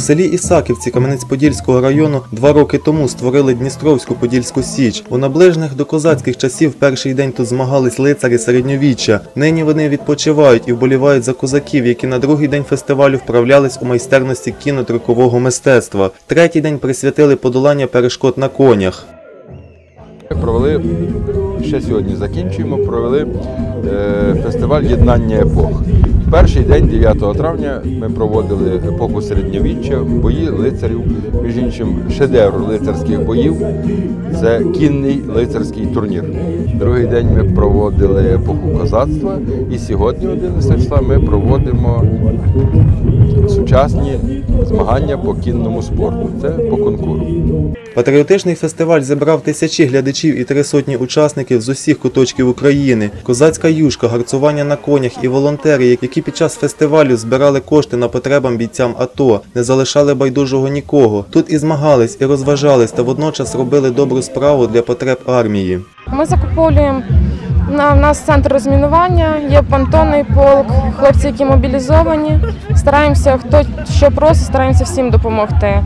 У селі Ісаківці Кам'янець-Подільського району два роки тому створили Дністровську Подільську Січ. У наближених до козацьких часів перший день тут змагались лицарі середньовіччя. Нині вони відпочивають і вболівають за козаків, які на другий день фестивалю вправлялись у майстерності кінотрикового мистецтва. Третій день присвятили подолання перешкод на конях. Провели ще сьогодні закінчуємо. Провели е, фестиваль єднання епох. Перший день, 9 травня, ми проводили епоху середньовіччя, бої лицарів, між іншим, шедевр лицарських боїв. Це кінний лицарський турнір. Другий день ми проводили епоху козацтва, і сьогодні, 11 числа, ми проводимо сучасні змагання по кінному спорту. Це по конкуру. Патріотичний фестиваль зібрав тисячі глядачів і три сотні учасників з усіх куточків України. Козацька юшка, гарцування на конях і волонтери, які під час фестивалю збирали кошти на потребам бійцям АТО, не залишали байдужого нікого. Тут і змагались, і розважались, та водночас робили добру справу для потреб армії. Ми закуповуємо на нас центр розмінування, є понтонний полк, хлопці, які мобілізовані. Стараємося, хто що просить, стараємося всім допомогти.